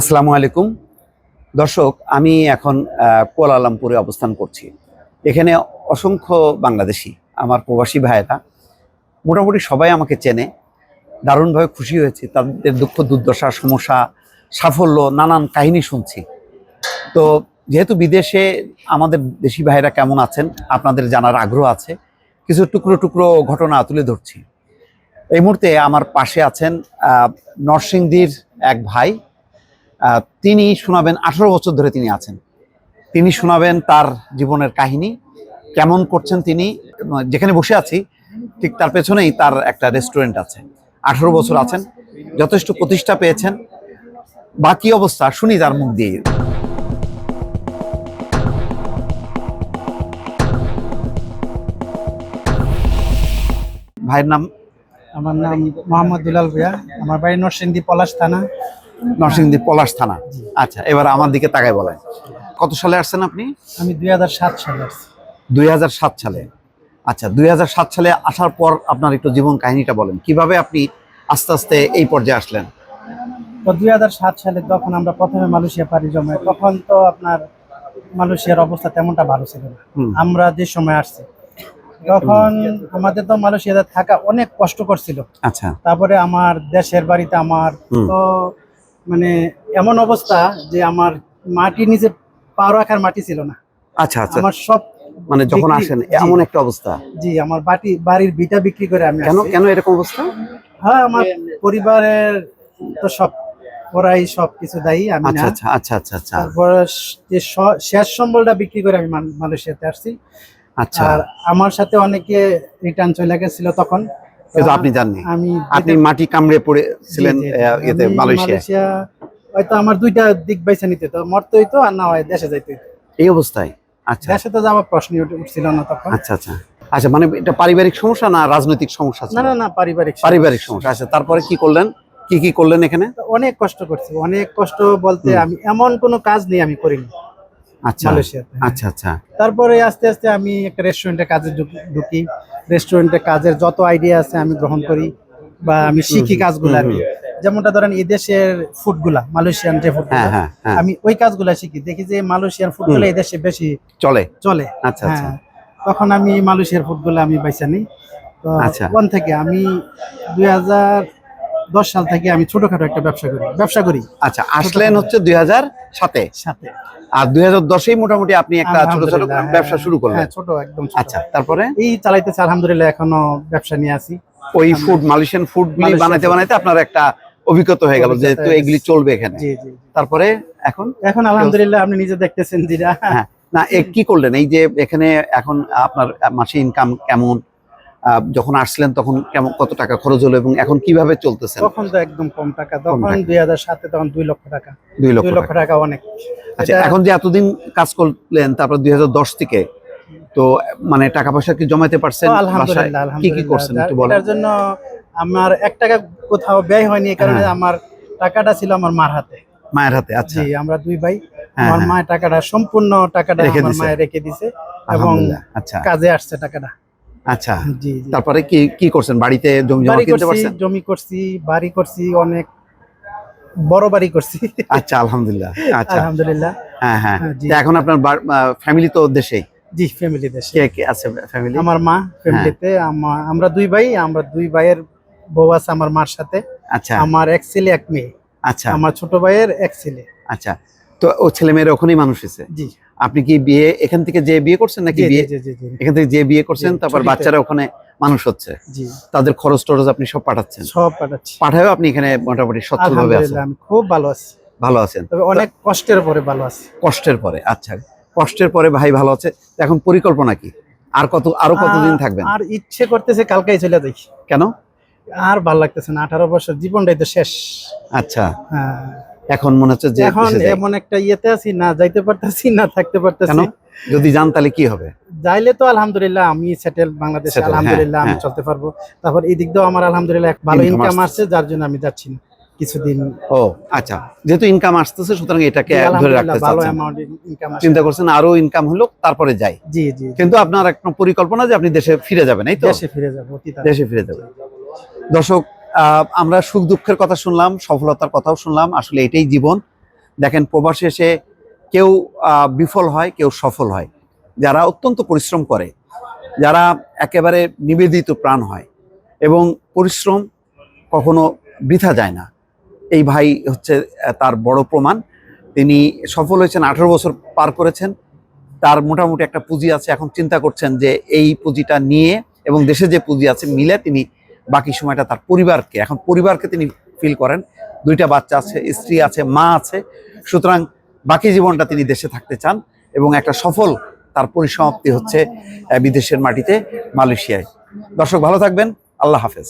আসসালামু আলাইকুম। দর্শক, আমি এখন কুয়ালালামপুরে অবস্থান করছি। এখানে অসংখ্য বাংলাদেশি, আমার প্রবাসী ভাইয়েরা, মোটামুটি সবাই আমাকে চেনে। দারুণভাবে খুশি হয়েছে, তাদের দুঃখ, দুর্দশা, সমস্যা, সাফল্য, নানান কাহিনী শুনছি। তো যেহেতু বিদেশে আমাদের দেশি ভাইয়েরা কেমন আছেন, আপনাদের জানার আগ্রহ আছে, কিছু টুকরো টুকরো ঘটনা তুলে ধরছি। এই মুহূর্তে আমার পাশে আছেন নরসিংদীর এক ভাই তিনি শোনাবেন, আঠারো বছর ধরে তিনি আছেন। তিনি শোনাবেন তার জীবনের কাহিনী, কেমন করছেন তিনি, যেখানে বসে আছি, ঠিক তার পেছনেই তার একটা রেস্টুরেন্ট আছে। আঠারো বছর আছেন, যথেষ্ট প্রতিষ্ঠা পেয়েছেন। বাকি অবস্থা শুনি তার মুখ দিয়ে। ভাইয়ের নাম? আমার নাম মোহাম্মদ দুলাল ভুয়া আমার বাড়ি নরসিংদী পলাশ থানা। নরসিংদী পলাশ থানা। আচ্ছা এবার আমার দিকে তাকায় বলেন। কত সালে আসছেন আপনি? আমি দুই হাজার সাত সালে আসছি। দুই সালে। আচ্ছা দুই হাজার সাত সালে আসার পর আপনার একটু জীবন কাহিনীটা বলেন। কীভাবে আপনি আস্তে আস্তে এই পর্যায়ে আসলেন? তো দুই হাজার সাত সালে যখন আমরা প্রথমে মালয়েশিয়া পাড়ি জমাই তখন তো আপনার মালয়েশিয়ার অবস্থা তেমনটা ভালো ছিল না। আমরা যে সময় আসছি তখন আমাদের তো মালয়েশিয়াতে থাকা অনেক কষ্ট করছিল আচ্ছা। তারপরে আমার দেশের বাড়িতে আমার তো মানে এমন অবস্থা যে আমার মাটি নিচে পা রাখার মাটি ছিল না। আচ্ছা আচ্ছা। আমার সব মানে যখন আসেন এমন একটা অবস্থা? জি আমার বাটি বাড়ির বিটা বিক্রি করে আমি কেন কেন এরকম অবস্থা? হ্যাঁ আমার পরিবারের তো সব ওরাই সব কিছু দায়ী আমি আচ্ছা আচ্ছা আচ্ছা আচ্ছা আচ্ছা। তারপর যে শেষ সম্বলটা বিক্রি করে আমি মাল- মালয়েশিয়াতে আসছি। আচ্ছা। আর আমার সাথে অনেকে রিটার্ন চলে গেছিল তখন। কিন্তু আপনি জাননি। আমি আপনি মাটি কামড়ে পড়েছিলেন আমি মালয়েশিয়া। হয়তো আমার দুইটা দিক বাইছে নিতে তো মরতে হইতো আর না হয় দেশে যাইতে এই অবস্থায়? আচ্ছা। দেশে তো যাওয়ার প্রশ্নই উঠে- উঠছিল না তখন। আচ্ছা আচ্ছা। আচ্ছা মানে এটা পারিবারিক সমস্যা না রাজনৈতিক সমস্যা না না না পারিবারিক পারিবারিক সমস্যা। আচ্ছা তারপরে কি করলেন? কি কি করলেন এখানে? অনেক কষ্ট করছি অনেক কষ্ট বলতে আমি এমন কোনো কাজ নেই আমি করিনি আচ্ছা আচ্ছা আচ্ছা। তারপরে আস্তে আস্তে আমি একটা রেস্টুরেন্টে কাজে ঢুকি। রেস্টুরেন্টে কাজের যত আইডিয়া আছে আমি গ্রহণ করি বা আমি শিখি কাজগুলো আর কি। যেমনটা ধরেন এদেশের দেশের ফুডগুলা মালয়েশিয়ান যে ফুডগুলা হ্যাঁ হ্যাঁ হ্যাঁ। আমি ওই কাজগুলা শিখি। দেখি যে মালয়েশিয়ান ফুডগুলো এদেশে দেশে বেশি চলে। চলে। আচ্ছা আচ্ছা। তখন আমি মালয়েশিয়ার ফুডগুলো আমি বাইসা নিই। তো আচ্ছা। ওখান থেকে আমি দুই হাজার দশ সাল থেকে আমি ছোটখাটো একটা ব্যবসা করি ব্যবসা করি। আচ্ছা আসলেন হচ্ছে দুই হাজার সাতে। সাথে আর দুই হাজার দশেই মোটামুটি আপনি একটা ছোট ছোট হ্যাঁ, ব্যবসা শুরু করলেন। হ্যাঁ ছোট একদম ছোট। আচ্ছা তারপরে? এই চালাইতেছে আলহামদুলিল্লাহ এখনও ব্যবসা নিয়ে আছি। ওই ফুড মালয়েশিয়ান ফুড মালয়েশিয়ান বানাইতে food। বানাইতে আপনার একটা অভিজ্ঞতা হয়ে গেল অভিজ্ঞতা যেহেতু হয়ে এগুলি গেছে। চলবে এখানে। জি জি জি। তারপরে এখন? এখন আলহামদুলিল্লাহ আপনি নিজে দেখতেছেন যেটা হ্যাঁ। না এ কি করলেন? এই যে এখানে এখন আপনার মাসে ইনকাম কেমন? যখন আসলেন তখন কেমন কত টাকা খরচ হলো এবং এখন কীভাবে চলতেছেন? তখন তো একদম কম টাকা। তখন। দুই হাজার সাতে তখন দুই লক্ষ টাকা। দুই লক্ষ টাকা। অনেক। আচ্ছা এখন যে এতদিন কাজ করলেন তারপর দুই থেকে তো মানে টাকা পয়সা কি জমাইতে পারছেন আলহামদুলিল্লাহ কি কি করছেন একটু বলেন। এটার জন্য আমার এক টাকা কোথাও ব্যয় হয়নি এই কারণে হ্যাঁ। আমার টাকাটা ছিল আমার মার হাতে। মায়ের হাতে আচ্ছা। জি আমরা দুই ভাই হ্যাঁ, আমার হ্যাঁ। মায়ের টাকাটা সম্পূর্ণ টাকাটা রেখে আমার মায়ের রেখে দিছে এবং আচ্ছা। কাজে আসছে টাকাটা। আচ্ছা। তারপরে কি কি করছেন? বাড়িতে জমি জমা কিনতে পারছেন? জমি করছি বাড়ি করছি অনেক বড় বাড়ি করছি। আচ্ছা আলহামদুলিল্লাহ। আচ্ছা। আলহামদুলিল্লাহ। হ্যাঁ হ্যাঁ। হ্যাঁ, এখন আপনার ফ্যামিলি তো দেশেই? জি ফ্যামিলি দেশে কে কে আছে ফ্যামিলি আমার মা ফ্যামিলিতে আমরা দুই ভাই আমরা দুই ভাইয়ের বউ আছে আমার মার সাথে। আচ্ছা। আমার এক ছেলে এক মেয়ে। আচ্ছা। আমার ছোট ভাইয়ের এক ছেলে। আচ্ছা। তো ও ছেলে মেয়ের ওখানেই মানুষ হয়েছে? জি। আপনি কি বিয়ে এখান থেকে যে বিয়ে করছেন নাকি বিয়ে এখান থেকে যে বিয়ে করছেন তারপর বাচ্চারা ওখানে মানুষ হচ্ছে। তাদের খরচ টরচ আপনি সব পাঠাচ্ছেন। সব পাঠাচ্ছি। পাঠায়ও আপনি এখানে মোটামুটি সচ্ছলভাবে আছেন। খুব ভালো আছি। ভালো আছেন। তবে অনেক কষ্টের পরে ভালো আছি। কষ্টের পরে আচ্ছা। কষ্টের পরে ভাই ভালো আছে। এখন পরিকল্পনা কি? আর কত আরও কতদিন থাকবেন? আর ইচ্ছে করতেছে কালকেই চলে যাই। কেন? আর ভালো লাগতেছে না আঠারো বছর জীবনটাই তো শেষ। আচ্ছা। হ্যাঁ। এখন মনে হচ্ছে যে এখন এমন একটা ইয়েতে আছি না যাইতে পারতেছি না থাকতে পারতেছি। যদি যান তাহলে কি হবে? যাইলে তো আলহামদুলিল্লাহ আমি সেটেল বাংলাদেশে আলহামদুলিল্লাহ হ্যাঁ, আমি হ্যাঁ। চলতে পারব। তারপর এই দিক দিয়েও আমার আলহামদুলিল্লাহ ভালো ইনকাম আসছে। যার জন্য আমি যাচ্ছি না কিছুদিন। ও আচ্ছা। যেহেতু ইনকাম আসতেছে সুতরাং এটাকে ধরে আলহামদুলিল্লাহ রাখতে ভালো চাচ্ছেন। অ্যামাউন্ট ইনকাম আসছে। চিন্তা করছেন আরও ইনকাম হলো তারপরে যাই। জি জি। কিন্তু আপনার একটা পরিকল্পনা যে আপনি দেশে ফিরে যাবেন এই তো? দেশে ফিরে যাব দেশে ফিরে যাবেন দর্শক আমরা সুখ দুঃখের কথা শুনলাম, সফলতার কথাও শুনলাম, আসলে এটাই জীবন। দেখেন, প্রবাসে এসে কেউ বিফল হয়, কেউ সফল হয়। যারা অত্যন্ত পরিশ্রম করে, যারা একেবারে নিবেদিত প্রাণ হয় এবং পরিশ্রম কখনো বৃথা যায় না। এই ভাই হচ্ছে তার বড় প্রমাণ। তিনি সফল হয়েছেন, আঠারো বছর পার করেছেন। তার মোটামুটি একটা পুঁজি আছে। এখন চিন্তা করছেন যে এই পুঁজিটা নিয়ে এবং দেশে যে পুঁজি আছে মিলে তিনি বাকি সময়টা তার পরিবারকে, এখন পরিবারকে তিনি ফিল করেন। দুইটা বাচ্চা আছে, স্ত্রী আছে, মা আছে। সুতরাং বাকি জীবনটা তিনি দেশে থাকতে চান এবং একটা সফল তার পরিসমাপ্তি হচ্ছে বিদেশের মাটিতে মালয়েশিয়ায়। দর্শক, ভালো থাকবেন। আল্লাহ হাফেজ।